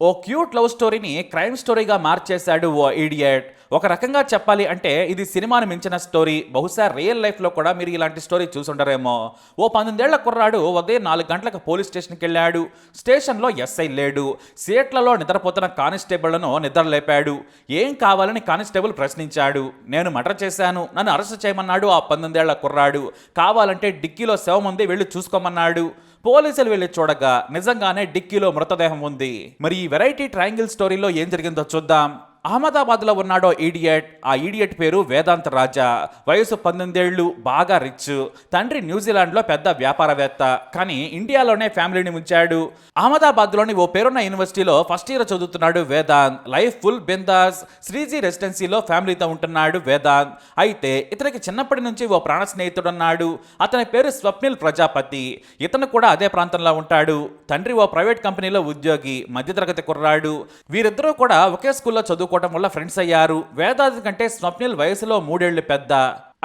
ఓ cute love స్టోరీని crime స్టోరీగా మార్చేశాడు ఓ ఈడియట్ ఒక రకంగా చెప్పాలి అంటే ఇది సినిమాను మించిన స్టోరీ బహుశా రియల్ లైఫ్లో కూడా మీరు ఇలాంటి స్టోరీ చూసుండరేమో. ఓ పంతొమ్మిదేళ్ళ కుర్రాడు ఉదయం నాలుగు గంటలకు పోలీస్ స్టేషన్కి వెళ్ళాడు. స్టేషన్లో ఎస్ఐ లేడు. సీట్లలో నిద్రపోతున్న కానిస్టేబుల్ను నిద్రలేపాడు. ఏం కావాలని కానిస్టేబుల్ ప్రశ్నించాడు. నేను మర్డర్ చేశాను. నన్ను అరెస్ట్ చేయమన్నాడు ఆ పంతొమ్మిదేళ్ళ కుర్రాడు. కావాలంటే డిక్కీలో శవం ఉంది వెళ్ళి చూసుకోమన్నాడు. పోలీసులు వెళ్ళి చూడగా నిజంగానే డిక్కీలో మృతదేహం ఉంది. మరి ఈ వెరైటీ ట్రయాంగిల్ స్టోరీలో ఏం జరిగిందో చూద్దాం. అహ్మదాబాద్లో ఉన్నాడో ఈడియట్. ఆ ఈడియట్ పేరు వేదాంత రాజా. వయసు పంతొమ్మిదేళ్ళు బాగా రిచ్. తండ్రి న్యూజిలాండ్లో పెద్ద వ్యాపారవేత్త. కానీ ఇండియాలోనే ఫ్యామిలీని ఉంచాడు అహ్మదాబాద్లోని ఓ పేరున్న యూనివర్సిటీలో ఫస్ట్ ఇయర్ చదువుతున్నాడు వేదాంత్. లైఫ్ ఫుల్ బిందాస్ శ్రీజీ రెసిడెన్సీలో ఫ్యామిలీతో ఉంటున్నాడు వేదాంత్. అయితే ఇతనికి చిన్నప్పటి నుంచి ఓ ప్రాణ స్నేహితుడున్నాడు. అతని పేరు స్వప్నిల్ ప్రజాపతి. ఇతను కూడా అదే ప్రాంతంలో ఉంటాడు. తండ్రి ఓ ప్రైవేట్ కంపెనీలో ఉద్యోగి మధ్యతరగతి కుర్రాడు. వీరిద్దరూ కూడా ఒకే స్కూల్లో చదువుకోవటం వల్ల ఫ్రెండ్స్ అయ్యారు. వేదాది కంటే స్వప్నిల్ వయసులో మూడేళ్ళు పెద్ద.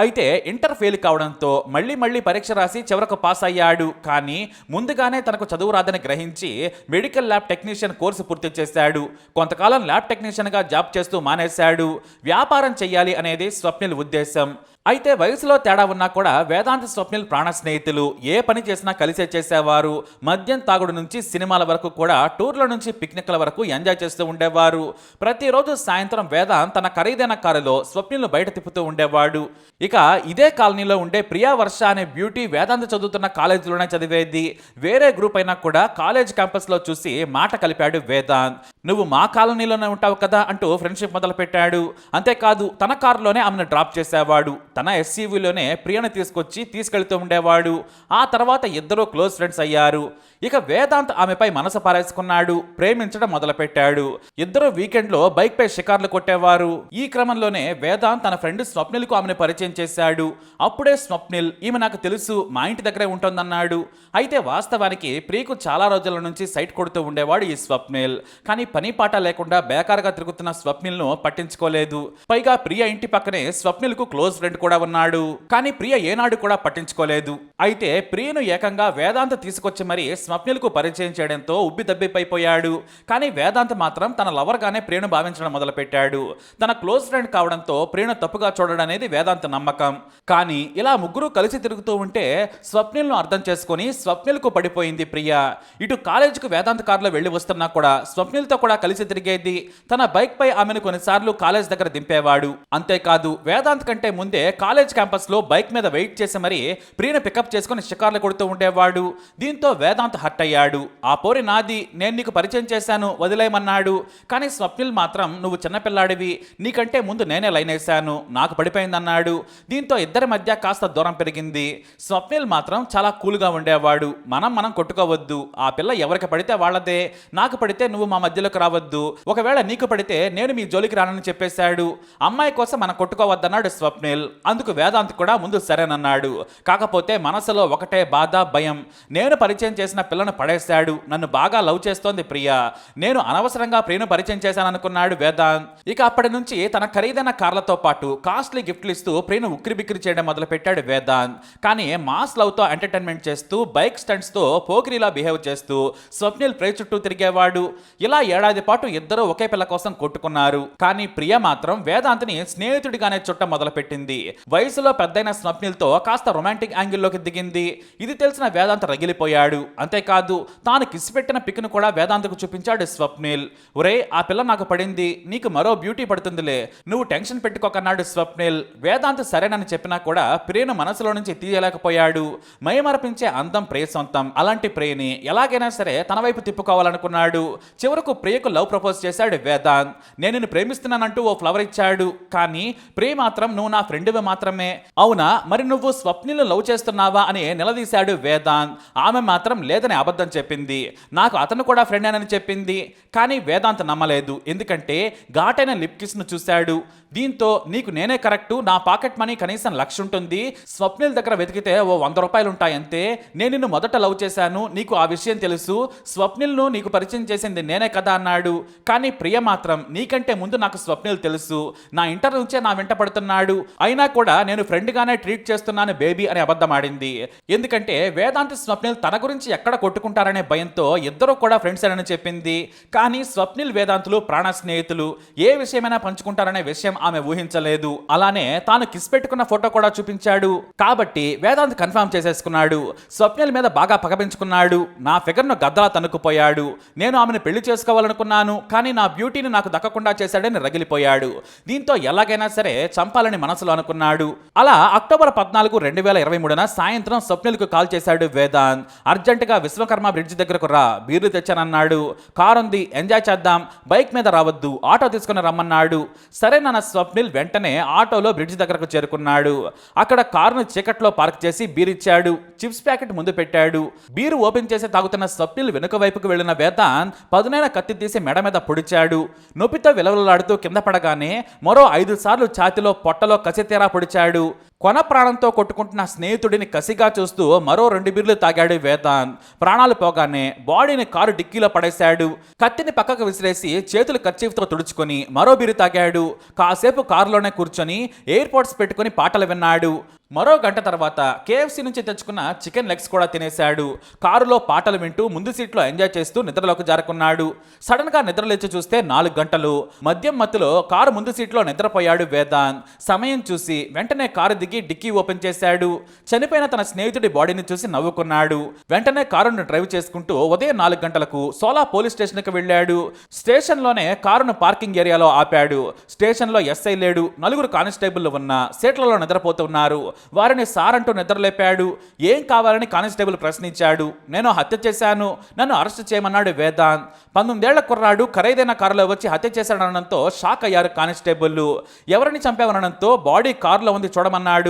అయితే ఇంటర్ ఫెయిల్ కావడంతో మళ్ళీ మళ్ళీ పరీక్ష రాసి చివరకు పాస్ అయ్యాడు. కానీ ముందుగానే తనకు చదువు రాదని గ్రహించి మెడికల్ ల్యాబ్ టెక్నీషియన్ కోర్సు పూర్తి చేశాడు. కొంతకాలం ల్యాబ్ టెక్నీషియన్గా జాబ్ చేస్తూ మానేశాడు. వ్యాపారం చేయాలి అనేది స్వప్నిల్ ఉద్దేశం. అయితే వయసులో తేడా ఉన్నా కూడా వేదాంత స్వప్నిల్ ప్రాణ స్నేహితులు ఏ పని చేసినా కలిసే చేసేవారు. మద్యం తాగుడు నుంచి సినిమాల వరకు కూడా టూర్ల నుంచి పిక్నిక్ల వరకు ఎంజాయ్ చేస్తూ ఉండేవారు. ప్రతిరోజు సాయంత్రం వేదాంత్ తన ఖరీదైన కారులో స్వప్నిల్ను బయట తిప్పుతూ ఉండేవాడు. ఇక ఇదే కాలనీలో ఉండే ప్రియా వర్ష అనే బ్యూటీ వేదాంత చదువుతున్న కాలేజీలోనే చదివేది. వేరే గ్రూప్ అయినా కూడా కాలేజ్ క్యాంపస్లో చూసి మాట కలిపాడు వేదాంత్. నువ్వు మా కాలనీలోనే ఉంటావు కదా అంటూ ఫ్రెండ్షిప్ మొదలు పెట్టాడు అంతేకాదు తన కారులోనే ఆమెను డ్రాప్ చేసేవాడు. తన ఎస్సీవీలోనే ప్రియను తీసుకొచ్చి తీసుకెళ్తూ ఉండేవాడు. ఆ తర్వాత ఇద్దరూ క్లోజ్ ఫ్రెండ్స్ అయ్యారు. ఇక వేదాంత్ ఆమెపై మనసు పారేసుకున్నాడు. ప్రేమించడం మొదలుపెట్టాడు. ఇద్దరు వీకెండ్లో బైక్ పై షికార్లు కొట్టేవారు. ఈ క్రమంలోనే వేదాంత్ తన ఫ్రెండ్ స్వప్నిల్కు ఆమెను పరిచయం చేశాడు. అప్పుడే స్వప్నిల్ ఈమె నాకు తెలుసు మా ఇంటి దగ్గరే ఉంటుందన్నాడు. అయితే వాస్తవానికి ప్రియకు చాలా రోజుల నుంచి సైట్ కొడుతూ ఉండేవాడు ఈ స్వప్నిల్. కానీ పని పాట లేకుండా బేకారుగా తిరుగుతున్న స్వప్నిల్ను పట్టించుకోలేదు. పైగా ప్రియ ఇంటి పక్కనే స్వప్నిల్కు క్లోజ్ ఫ్రెండ్ కూడా ఉన్నాడు. కానీ ప్రియ ఏనాడు కూడా పట్టించుకోలేదు. అయితే ప్రియను ఏకంగా వేదాంత తీసుకొచ్చి మరి స్వప్నులకు పరిచయం చేయడంతో ఉబ్బి దబ్బిపైపోయాడు కానీ వేదాంత మాత్రం తన లవర్గానే ప్రియను భావించడం మొదలుపెట్టాడు. తన క్లోజ్ ఫ్రెండ్ కావడంతో ప్రియను తప్పుగా చూడడం అనేది వేదాంత నమ్మకం. కానీ ఇలా ముగ్గురు కలిసి తిరుగుతూ ఉంటే స్వప్నిల్ను అర్థం చేసుకొని స్వప్నిల్కు పడిపోయింది ప్రియ. ఇటు కాలేజీకి వేదాంత కారులో వెళ్ళి వస్తున్నా కూడా స్వప్నిల్తో కూడా కలిసి తిరిగేది తన బైక్ పై ఆమెను కొన్నిసార్లు కాలేజ్ దగ్గర దింపేవాడు. అంతేకాదు వేదాంత్ కంటే ముందే కాలేజ్ క్యాంపస్లో బైక్ మీద వెయిట్ చేసి మరి ప్రియను పికప్ చేసుకుని షికార్లు కొడుతూ ఉండేవాడు. దీంతో వేదాంత్ హర్ట్ అయ్యాడు. ఆ పోరి నాది నేను నీకు పరిచయం చేశాను వదిలేయమన్నాడు. కానీ స్వప్నిల్ మాత్రం నువ్వు చిన్నపిల్లాడివి నీకంటే ముందు నేనే లైన్ వేశాను నాకు పడిపోయిందన్నాడు. దీంతో ఇద్దరి మధ్య కాస్త దూరం పెరిగింది. స్వప్నిల్ మాత్రం చాలా కూల్గా ఉండేవాడు. మనం మనం కొట్టుకోవద్దు. ఆ పిల్ల ఎవరికి పడితే వాళ్ళదే. నాకు పడితే నువ్వు మా మధ్యలోకి రావద్దు. ఒకవేళ నీకు పడితే నేను మీ జోలికి రానని చెప్పేశాడు. అమ్మాయి కోసం మనం కొట్టుకోవద్దన్నాడు స్వప్నిల్. అందుకు వేదాంత్ కూడా ముందు సరేనన్నాడు. కాకపోతే మనసులో ఒకటే బాధ భయం. నేను పరిచయం చేసిన పిల్లను పడేశాడు. నన్ను బాగా లవ్ చేస్తోంది ప్రియ. నేను అనవసరంగా ప్రియను పరిచయం చేశాననుకున్నాడు వేదాంత్. ఇక అప్పటి నుంచి తన ఖరీదైన కార్లతో పాటు కాస్ట్లీ గిఫ్ట్లు ఇస్తూ ప్రియను ఉక్కిరి బిక్కిరి చేయడం మొదలుపెట్టాడు వేదాంత్. కానీ మాస్ లవ్తో ఎంటర్టైన్మెంట్ చేస్తూ బైక్ స్టంట్స్తో పోకిరిలా బిహేవ్ చేస్తూ స్వప్నిల్ ప్రియ చుట్టూ తిరిగేవాడు. ఇలా ఏడాది పాటు ఇద్దరు ఒకే పిల్ల కోసం కొట్టుకున్నారు. కానీ ప్రియ మాత్రం వేదాంత్ని స్నేహితుడిగానే చుట్ట మొదలుపెట్టింది. వయసులో పెద్దయిన స్వప్నిల్తో కాస్త రొమాంటిక్ యాంగిల్లోకి దిగింది. ఇది తెలిసిన వేదాంత రగిలిపోయాడు. అంతేకాదు తాను కిసి పెట్టిన పిక్ను కూడా వేదాంతకు చూపించాడు స్వప్నిల్. ఒరే ఆ పిల్ల నాకు పడింది. నీకు మరో బ్యూటీ పడుతుందిలే. నువ్వు టెన్షన్ పెట్టుకోకన్నాడు స్వప్నిల్. వేదాంత్ సరేనని చెప్పినా కూడా ప్రియను మనసులో నుంచి తీయలేకపోయాడు. మయమర్పించే అందం ప్రియ సొంతం. అలాంటి ప్రియని ఎలాగైనా సరే తన వైపు తిప్పుకోవాలనుకున్నాడు. చివరకు ప్రియకు లవ్ ప్రపోజ్ చేశాడు వేదాంత్. నేను నిన్ను ప్రేమిస్తున్నానంటూ ఓ ఫ్లవర్ ఇచ్చాడు. కానీ ప్రియ మాత్రం నువ్వు నా ఫ్రెండ్ రోజులు మాత్రమే. అవునా? మరి నువ్వు స్వప్నిలు లవ్ చేస్తున్నావా అని నిలదీశాడు వేదాంత్. ఆమె మాత్రం లేదని అబద్ధం చెప్పింది. నాకు అతను కూడా ఫ్రెండ్ అని చెప్పింది. కానీ వేదాంత్ నమ్మలేదు. ఎందుకంటే ఘాటైన లిప్ కిస్ను చూశాడు. దీంతో నీకు నేనే కరెక్టు నా పాకెట్ మనీ కనీసం లక్ష ఉంటుంది. స్వప్నిల్ దగ్గర వెతికితే ఓ వంద రూపాయలు ఉంటాయంతే నేను నిన్ను మొదట లవ్ చేశాను నీకు ఆ విషయం తెలుసు. స్వప్నిల్ను నీకు పరిచయం చేసింది నేనే కదా అన్నాడు. కానీ ప్రియ మాత్రం నీకంటే ముందు నాకు స్వప్నిల్ తెలుసు. నా ఇంటర్ నుంచే నా వెంట పడుతున్నాడు. అయినా కూడా నేను ఫ్రెండ్గానే ట్రీట్ చేస్తున్నాను బేబీ అని అబద్ధం ఆడింది. ఎందుకంటే వేదాంతి స్వప్నిల్ తన గురించి ఎక్కడ కొట్టుకుంటారనే భయంతో ఇద్దరు కూడా ఫ్రెండ్స్ అని చెప్పింది. కానీ స్వప్నిల్ వేదాంతులు ప్రాణ స్నేహితులు ఏ విషయమైనా పంచుకుంటారనే విషయం ఆమె ఊహించలేదు. అలానే తాను కిస్ పెట్టుకున్న ఫోటో కూడా చూపించాడు. కాబట్టి వేదాంత్ కన్ఫర్మ్ చేసేసుకున్నాడు. స్వప్నిల్ మీద బాగా పగపించుకున్నాడు నా ఫిగర్ను గద్దలా తనుకుపోయాడు నేను ఆమెను పెళ్ళి చేసుకోవాలనుకున్నాను. కానీ నా బ్యూటీని నాకు దక్కకుండా చేశాడని రగిలిపోయాడు. దీంతో ఎలాగైనా సరే చంపాలని మనసులో అనుకున్నాను అన్నాడు. అలా అక్టోబర్ పద్నాలుగు రెండు వేల ఇరవై మూడున సాయంత్రం స్వప్నిల్కు కాల్ చేశాడు వేదాంత్. అర్జెంటుగా విశ్వకర్మ బ్రిడ్జ్ దగ్గరకు రా బీర్లు తెచ్చానన్నాడు. కార్ ఉంది ఎంజాయ్ చేద్దాం బైక్ మీద రావద్దు ఆటో తీసుకుని రమ్మన్నాడు. సరే నాన్న స్వప్నిల్ వెంటనే ఆటోలో బ్రిడ్జ్ దగ్గరకు చేరుకున్నాడు. అక్కడ కారును చీకట్లో పార్క్ చేసి బీర్ ఇచ్చాడు చిప్స్ ప్యాకెట్ ముందు పెట్టాడు. బీరు ఓపెన్ చేసి తాగుతున్న స్వప్నిల్ వెనుక వైపుకు వెళ్ళిన వేదాంత్ పదునైన కత్తి తీసి మెడ మీద పొడిచాడు. నొప్పితో విలవలాడుతూ కింద పడగానే మరో ఐదు సార్లు ఛాతిలో పొట్టలో కసితీరా పొడిచాడు కొన ప్రాణంతో కొట్టుకుంటున్న స్నేహితుడిని కసిగా చూస్తూ మరో రెండు బీర్లు తాగాడు వేదాంత్ ప్రాణాలు పోగానే బాడీని కారు డిక్కీలో పడేశాడు. కత్తిని పక్కకు విసిరేసి చేతులు కర్చీఫ్తో తుడుచుకొని మరో బీరు తాగాడు. కాసేపు కారులోనే కూర్చొని ఎయిర్పోర్ట్స్ పెట్టుకుని పాటలు విన్నాడు. మరో గంట తర్వాత కేఎఫ్సీ నుంచి తెచ్చుకున్న చికెన్ లెగ్స్ కూడా తినేశాడు. కారులో పాటలు వింటూ ముందు సీట్లో ఎంజాయ్ చేస్తూ నిద్రలోకి జారుకున్నాడు. సడన్గా నిద్రలేచి చూస్తే నాలుగు గంటలు. మద్యం మత్తులో కారు ముందు సీట్లో నిద్రపోయాడు వేదాంత్ సమయం చూసి వెంటనే కారు దిగి డిక్కీ ఓపెన్ చేశాడు. చనిపోయిన తన స్నేహితుడి బాడీని చూసి నవ్వుకున్నాడు. వెంటనే కారును డ్రైవ్ చేసుకుంటూ ఉదయం నాలుగు గంటలకు సోలా పోలీస్ స్టేషన్కి వెళ్ళాడు. స్టేషన్లోనే కారును పార్కింగ్ ఏరియాలో ఆపాడు. స్టేషన్లో ఎస్ఐ లేడు. నలుగురు కానిస్టేబుల్ ఉన్న సీట్లలో నిద్రపోతున్నారు. వారిని సార్ అంటూ నిద్రలేపాడు. ఏం కావాలని కానిస్టేబుల్ ప్రశ్నించాడు. నేను హత్య చేశాను. నన్ను అరెస్ట్ చేయమన్నాడు వేదాంత్. పంతొమ్మిదేళ్ళ కుర్రాడు ఖరీదైన కారులో వచ్చి హత్య చేశాడనడంతో షాక్ అయ్యారు కానిస్టేబుల్ ఎవరిని చంపావనడంతో బాడీ కారులో ఉంది చూడమన్నాడు.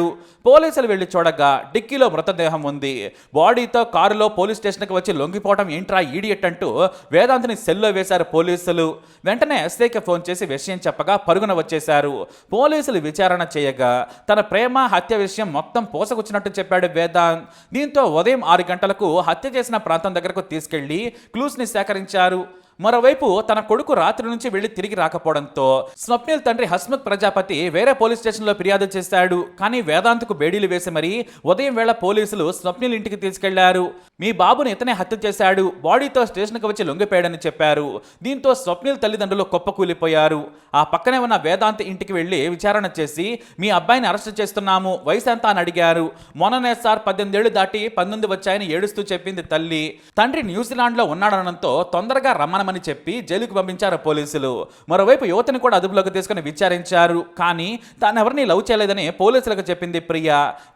పోలీసులు వెళ్ళి చూడగా డిక్కీలో మృతదేహం ఉంది. బాడీతో కారులో పోలీస్ స్టేషన్కి వచ్చి లొంగిపోవడం ఏంట్రా ఈడియట్ అంటూ వేదాంత్ని సెల్లో వేశారు పోలీసులు. వెంటనే ఎస్ఐకి ఫోన్ చేసి విషయం చెప్పగా పరుగున వచ్చేశారు. పోలీసులు విచారణ చేయగా తన ప్రేమ హత్య విషయం మొత్తం పోసకొచ్చినట్టు చెప్పాడు వేదాంత్. దీంతో ఉదయం ఆరు గంటలకు హత్య చేసిన ప్రాంతం దగ్గరకు తీసుకెళ్ళి క్లూస్ని సేకరించారు. మరోవైపు తన కొడుకు రాత్రి నుంచి వెళ్ళి తిరిగి రాకపోవడంతో స్వప్నిల్ తండ్రి హస్ముఖ్ ప్రజాపతి వేరే పోలీస్ స్టేషన్లో ఫిర్యాదు చేశాడు. కానీ వేదాంత్కు బేడీలు వేసి మరీ ఉదయం వేళ పోలీసులు స్వప్నిల్ ఇంటికి తీసుకెళ్ళారు. మీ బాబుని ఇతనే హత్య చేశాడు. బాడీతో స్టేషన్కి వచ్చి లొంగిపోయాడని చెప్పారు. దీంతో స్వప్నిల్ తల్లిదండ్రులు కుప్పకూలిపోయారు. ఆ పక్కనే ఉన్న వేదాంత్ ఇంటికి వెళ్ళి విచారణ చేసి మీ అబ్బాయిని అరెస్ట్ చేస్తున్నాము. వయసు ఎంత? అని అడిగారు. మొన్ననే సార్ పద్దెనిమిదేళ్ళు దాటి పంతొమ్మిది వచ్చాయని ఏడుస్తూ చెప్పింది తల్లి. తండ్రి న్యూజిలాండ్లో ఉన్నాడనడంతో తొందరగా రమ్మనమని చెప్పి జైలుకు పంపించారు పోలీసులు. మరోవైపు యువతిని కూడా అదుపులోకి తీసుకుని విచారించారు. కానీ తాను ఎవరిని లవ్ చేయలేదని పోలీసులకు చెప్పింది ప్రియ.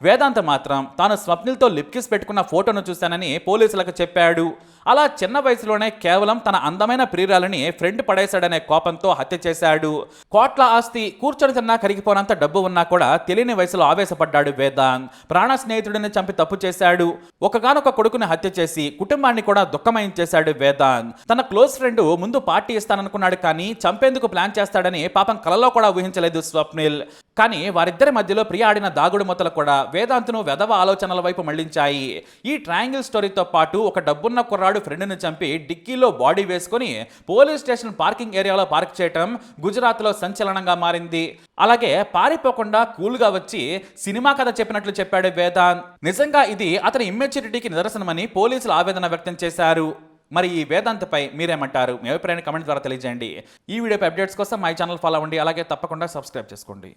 వేదాంత మాత్రం తాను స్వప్నిల్తో లిప్కిస్ పెట్టుకున్న ఫోటోను చూశానని పోలీసులకు చెప్పాడు. అలా చిన్న వయసులోనే కేవలం తన అందమైన ప్రియురాలని ఫ్రెండ్ పడేశాడనే కోపంతో హత్య చేశాడు. కోట్ల ఆస్తి కూర్చొని తిన్నా కరిగిపోనంత డబ్బు ఉన్నా కూడా తెలియని వయసులో ఆవేశపడ్డాడు వేదాంగ్. ప్రాణ స్నేహితుడిని చంపి తప్పు చేశాడు. ఒకగానొక కొడుకుని హత్య చేసి కుటుంబాన్ని కూడా దుఃఖమయం చేశాడు వేదాంగ్. తన క్లోజ్ ఫ్రెండ్ ముందు పార్టీ ఇస్తాననుకున్నాడు కానీ చంపేందుకు ప్లాన్ చేస్తాడని పాపం కలలో కూడా ఊహించలేదు స్వప్నిల్. కానీ వారిద్దరి మధ్యలో ప్రియ ఆడిన దాగుడు మొత్తలు కూడా వేదాంత్ను వెధవ ఆలోచనల వైపు మళ్ళించాయి ఈ ట్రయాంగిల్ స్టోరీతో పాటు ఒక డబ్బున్న కుర్రాడు ఫ్రెండ్ని చంపి డిక్కీలో బాడీ వేసుకొని పోలీస్ స్టేషన్ పార్కింగ్ ఏరియాలో పార్క్ చేయటం గుజరాత్లో సంచలనంగా మారింది. అలాగే పారిపోకుండా కూల్గా వచ్చి సినిమా కథ చెప్పినట్లు చెప్పాడు వేదాంత్. నిజంగా ఇది అతని ఇమ్మెచ్యూరిటీకి నిదర్శనమని పోలీసులు ఆవేదన వ్యక్తం చేశారు. మరి ఈ వేదాంతపై మీరేమంటారు? మీ అభిప్రాయాన్ని కమెంట్ ద్వారా తెలియజేయండి. ఈ వీడియోపై అప్డేట్స్ కోసం మై ఛానల్ ఫాలో అవ్వండి. అలాగే తప్పకుండా సబ్స్క్రైబ్ చేసుకోండి.